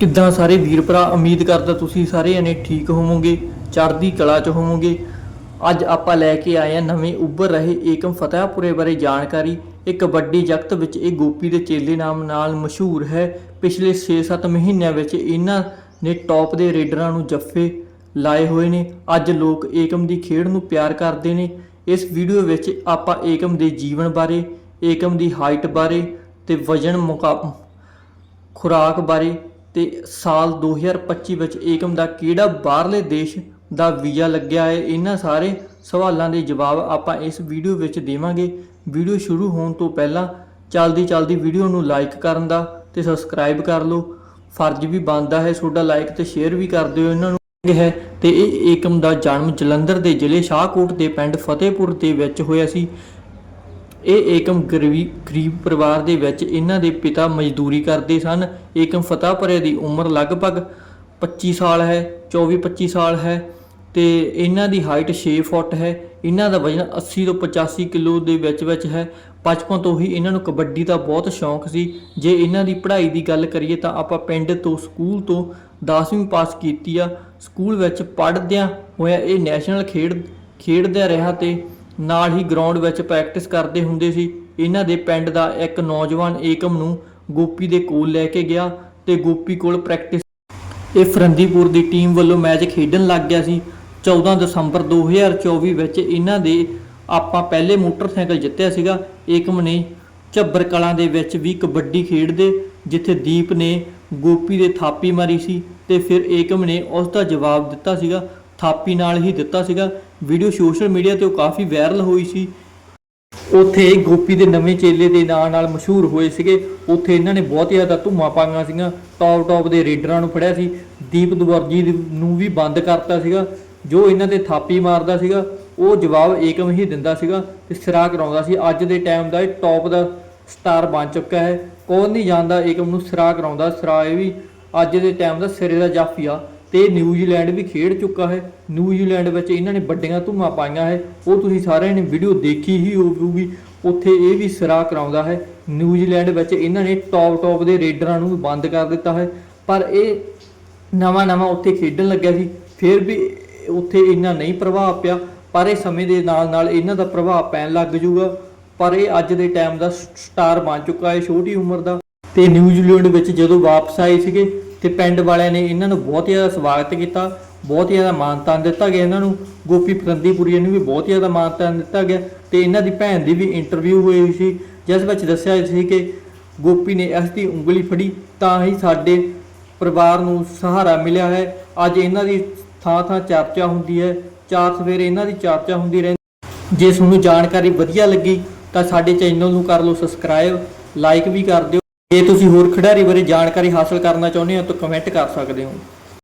ਕਿੱਦਾਂ ਸਾਰੇ ਵੀਰ ਭਰਾ ਉਮੀਦ ਕਰਦਾ ਤੁਸੀਂ ਸਾਰੇ ਜਣੇ ਠੀਕ ਹੋਵੋਗੇ, ਚੜ੍ਹਦੀ ਕਲਾ ਚ ਹੋਵੋਗੇ। ਅੱਜ ਆਪਾਂ ਲੈ ਕੇ ਆਏ ਆ ਨਵੇਂ ਉੱਭਰ ਰਹੇ ਏਕਮ ਫਤਿਹਪੁਰੇ ਬਾਰੇ ਜਾਣਕਾਰੀ। ਇਹ ਕਬੱਡੀ ਜਗਤ ਵਿੱਚ ਇਹ ਗੋਪੀ ਦੇ ਚੇਲੇ ਨਾਮ ਨਾਲ ਮਸ਼ਹੂਰ ਹੈ। ਪਿਛਲੇ 6-7 ਮਹੀਨਿਆਂ ਵਿੱਚ ਇਹਨਾਂ ਨੇ ਟੌਪ ਦੇ ਰੇਡਰਾਂ ਨੂੰ ਜੱਫੇ ਲਾਏ ਹੋਏ ਨੇ। ਅੱਜ ਲੋਕ ਏਕਮ ਦੀ ਖੇਡ ਨੂੰ ਪਿਆਰ ਕਰਦੇ ਨੇ। ਇਸ ਵੀਡੀਓ ਵਿੱਚ ਆਪਾਂ ਏਕਮ ਦੇ ਜੀਵਨ ਬਾਰੇ, ਏਕਮ ਦੀ ਹਾਈਟ ਬਾਰੇ ਤੇ ਵਜਨ ਮੁਕਾ, ਖੁਰਾਕ ਬਾਰੇ ਤੇ ਸਾਲ 2025 ਵਿੱਚ ਏਕਮ ਦਾ ਕਿਹੜਾ ਬਾਹਰਲੇ ਦੇਸ਼ ਦਾ ਵੀਜ਼ਾ ਲੱਗਿਆ ਹੈ? ਇਹਨਾਂ ਸਾਰੇ ਸਵਾਲਾਂ ਦੇ ਜਵਾਬ ਆਪਾਂ ਇਸ ਵੀਡੀਓ ਵਿੱਚ ਦੇਵਾਂਗੇ। ਵੀਡੀਓ ਸ਼ੁਰੂ ਹੋਣ ਤੋਂ ਪਹਿਲਾਂ ਚਲਦੀ ਚਲਦੀ ਵੀਡੀਓ ਨੂੰ ਲਾਈਕ ਕਰਨ ਦਾ ਤੇ ਸਬਸਕ੍ਰਾਈਬ ਕਰ ਲਓ। ਫਰਜ਼ ਵੀ ਬਣਦਾ ਹੈ ਤੁਹਾਡਾ ਲਾਈਕ ਤੇ ਸ਼ੇਅਰ ਵੀ ਕਰ ਦਿਓ ਇਹਨਾਂ ਨੂੰ। ਹੈ ਤੇ ਇਹ ਏਕਮ ਦਾ ਜਨਮ ਜਲੰਧਰ ਦੇ ਜ਼ਿਲ੍ਹੇ ਸ਼ਾਹਕੋਟ ਦੇ ਪਿੰਡ ਫਤਿਹਪੁਰ ਦੇ ਵਿੱਚ ਹੋਇਆ ਸੀ। ਇਹ ਏਕਮ ਗਰੀਬੀ, ਗਰੀਬ ਪਰਿਵਾਰ ਦੇ ਵਿੱਚ ਇਹਨਾਂ ਦੇ ਪਿਤਾ ਮਜ਼ਦੂਰੀ ਕਰਦੇ ਸਨ। ਏਕਮ ਫਤਿਹਪੁਰੇ ਦੀ ਉਮਰ ਲਗਭਗ 25 ਸਾਲ ਹੈ 24-25 ਸਾਲ ਹੈ ਤੇ ਇਹਨਾਂ ਦੀ ਹਾਈਟ 6 ਫੁੱਟ ਹੈ। ਇਹਨਾਂ ਦਾ ਵਜ਼ਨ 80 ਤੋਂ 85 ਕਿਲੋ ਦੇ ਵਿੱਚ ਵਿੱਚ ਹੈ। ਬਚਪਨ ਤੋਂ ਹੀ ਇਹਨਾਂ ਨੂੰ ਕਬੱਡੀ ਦਾ ਬਹੁਤ ਸ਼ੌਂਕ ਸੀ। ਜੇ ਇਹਨਾਂ ਦੀ ਪੜ੍ਹਾਈ ਦੀ ਗੱਲ ਕਰੀਏ ਤਾਂ ਆਪਾਂ ਪਿੰਡ ਤੋਂ ਸਕੂਲ ਤੋਂ 10ਵੀਂ ਪਾਸ ਕੀਤੀ ਆ। ਸਕੂਲ ਵਿੱਚ ਪੜ੍ਹਦਿਆਂ ਹੋਇਆ ਇਹ ਨੈਸ਼ਨਲ ਖੇਡ ਖੇਡਦਾ ਰਿਹਾ ਤੇ ਨਾਲ ਹੀ ਗਰਾਊਂਡ ਵਿੱਚ ਪ੍ਰੈਕਟਿਸ ਕਰਦੇ ਹੁੰਦੇ ਸੀ। ਇਹਨਾਂ ਦੇ ਪਿੰਡ ਦਾ ਇੱਕ ਨੌਜਵਾਨ ਏਕਮ ਨੂੰ ਗੋਪੀ ਦੇ ਕੋਲ ਲੈ ਕੇ ਗਿਆ ਤੇ ਗੋਪੀ ਕੋਲ ਪ੍ਰੈਕਟਿਸ ਇਹ ਫਰੰਦੀਪੁਰ ਦੀ ਟੀਮ ਵੱਲੋਂ ਮੈਚ ਖੇਡਣ ਲੱਗ ਗਿਆ ਸੀ। 14 ਦਸੰਬਰ 2024 ਵਿੱਚ ਇਹਨਾਂ ਦੇ ਆਪਾਂ ਪਹਿਲੇ ਮੋਟਰਸਾਈਕਲ ਜਿੱਤਿਆ ਸੀਗਾ। ਏਕਮ ਨੇ ਝੱਬਰ ਕਲਾਂ ਦੇ ਵਿੱਚ ਵੀ ਕਬੱਡੀ ਖੇਡਦੇ, ਜਿੱਥੇ ਦੀਪ ਨੇ ਗੋਪੀ ਦੇ ਥਾਪੀ ਮਾਰੀ ਸੀ ਤੇ ਫਿਰ ਏਕਮ ਨੇ ਉਸ ਦਾ ਜਵਾਬ ਦਿੱਤਾ ਸੀਗਾ। ਥਾਪੀ ਨਾਲ ਹੀ ਦਿੱਤਾ ਸੀਗਾ। ਵੀਡੀਓ ਸੋਸ਼ਲ ਮੀਡੀਆ ਤੇ ਉਹ ਕਾਫੀ ਵਾਇਰਲ ਹੋਈ ਸੀ। ਉੱਥੇ ਗੋਪੀ ਦੇ ਨਵੇਂ ਚੇਲੇ ਦੇ ਨਾਂ ਨਾਲ ਮਸ਼ਹੂਰ ਹੋਏ ਸੀਗੇ। ਉੱਥੇ ਇਹਨਾਂ ਨੇ ਬਹੁਤ ਜ਼ਿਆਦਾ ਧੂਮਾਂ ਪਾਈਆਂ ਸੀਗੀਆਂ। ਟੌਪ ਟੌਪ ਦੇ ਰੀਡਰਾਂ ਨੂੰ ਫੜਿਆ ਸੀ। ਦੀਪ ਦੁਵਰਜੀ ਨੂੰ ਵੀ ਬੰਦ ਕਰਤਾ ਸੀਗਾ। ਜੋ ਇਹਨਾਂ ਤੇ ਥਾਪੀ ਮਾਰਦਾ ਸੀਗਾ, ਉਹ ਜਵਾਬ ਏਕਮ ਹੀ ਦਿੰਦਾ ਸੀਗਾ ਤੇ ਸਿਰਾ ਕਰਾਉਂਦਾ ਸੀ। ਅੱਜ ਦੇ ਟਾਈਮ ਦਾ ਇਹ ਟੌਪ ਦਾ ਸਟਾਰ ਬਣ ਚੁੱਕਾ ਹੈ। ਕੌਣ ਨਹੀਂ ਜਾਣਦਾ ਏਕਮ ਨੂੰ ਸਿਰਾ ਕਰਾਉਂਦਾ ਸਿਰਾ ਇਹ ਵੀ ਅੱਜ ਦੇ ਟਾਈਮ ਦਾ ਸਿਰੇ ਦਾ ਜਾਫੀ ਆ ਤੇ ਨਿਊਜ਼ੀਲੈਂਡ ਵੀ ਖੇਡ ਚੁੱਕਾ ਹੈ। ਨਿਊਜ਼ੀਲੈਂਡ ਵਿੱਚ ਇਹਨਾਂ ਨੇ ਵੱਡੀਆਂ ਧੂਮਾਂ ਪਾਈਆਂ ਹੈ। ਉਹ ਤੁਸੀਂ ਸਾਰਿਆਂ ਨੇ ਵੀਡੀਓ ਦੇਖੀ ਹੀ ਹੋਊਗੀ। ਉੱਥੇ ਇਹ ਵੀ ਸਿਰਾ ਕਰਾਉਂਦਾ ਹੈ। ਨਿਊਜ਼ੀਲੈਂਡ ਵਿੱਚ ਇਹਨਾਂ ਨੇ ਟੌਪ ਟੌਪ ਦੇ ਰੇਡਰਾਂ ਨੂੰ ਬੰਦ ਕਰ ਦਿੱਤਾ ਹੈ। ਪਰ ਇਹ ਨਵਾਂ ਨਵਾਂ ਉੱਥੇ ਖੇਡਣ ਲੱਗਿਆ ਸੀ। ਫਿਰ ਵੀ ਉੱਥੇ ਇੰਨਾ ਨਹੀਂ ਪ੍ਰਭਾਵ ਪਿਆ। ਪਰ ਇਹ ਸਮੇਂ ਦੇ ਨਾਲ ਨਾਲ ਇਹਨਾਂ ਦਾ ਪ੍ਰਭਾਵ ਪੈਣ ਲੱਗ ਜੂਗਾ ਪਰ ਇਹ ਅੱਜ ਦੇ ਟਾਈਮ ਦਾ ਸਟਾਰ ਬਣ ਚੁੱਕਾ ਹੈ। ਛੋਟੀ ਉਮਰ ਦਾ। ਤੇ ਨਿਊਜ਼ੀਲੈਂਡ ਵਿੱਚ ਜਦੋਂ ਵਾਪਸ ਆਏ ਸੀਗੇ ਤੇ ਪਿੰਡ ਵਾਲਿਆਂ ਨੇ ਇਹਨਾਂ ਨੂੰ ਬਹੁਤ ਜ਼ਿਆਦਾ ਸਵਾਗਤ ਕੀਤਾ, ਬਹੁਤ ਜ਼ਿਆਦਾ ਮਾਨਤਾਨ ਦਿੱਤਾ ਗਿਆ ਇਹਨਾਂ ਨੂੰ, ਗੋਪੀ ਫਰੰਦੀਪੁਰੀ ਨੂੰ ਵੀ ਬਹੁਤ ਜ਼ਿਆਦਾ ਮਾਨਤਾਨ ਦਿੱਤਾ ਗਿਆ ਤੇ ਇਹਨਾਂ ਦੀ ਭੈਣ ਦੀ ਵੀ ਇੰਟਰਵਿਊ ਹੋਈ ਸੀ, ਜਿਸ ਵਿੱਚ ਦੱਸਿਆ ਸੀ ਕਿ ਗੋਪੀ ਨੇ ਇਸ ਦੀ ਉਂਗਲੀ ਫੜੀ ਤਾਂ ਹੀ ਸਾਡੇ ਪਰਿਵਾਰ ਨੂੰ ਸਹਾਰਾ ਮਿਲਿਆ ਹੈ। ਅੱਜ ਇਹਨਾਂ ਦੀ ਥਾਂ ਥਾਂ ਚਰਚਾ ਹੁੰਦੀ ਹੈ, ਚਾਰ ਸਵੇਰੇ ਇਹਨਾਂ ਦੀ ਚਰਚਾ ਹੁੰਦੀ ਰਹਿੰਦੀ ਜੇ ਤੁਹਾਨੂੰ ਜਾਣਕਾਰੀ ਵਧੀਆ ਲੱਗੀ ਤਾਂ ਸਾਡੇ ਚੈਨਲ ਨੂੰ ਕਰ ਲਓ ਸਬਸਕ੍ਰਾਈਬ ਲਾਈਕ ਵੀ ਕਰ ਦਿਓ। ਜੇ ਤੁਸੀਂ ਹੋਰ ਖਿਡਾਰੀ ਬਾਰੇ ਜਾਣਕਾਰੀ ਹਾਸਲ ਕਰਨਾ ਚਾਹੁੰਦੇ ਹੋ ਤਾਂ ਕਮੈਂਟ ਕਰ ਸਕਦੇ ਹੋ।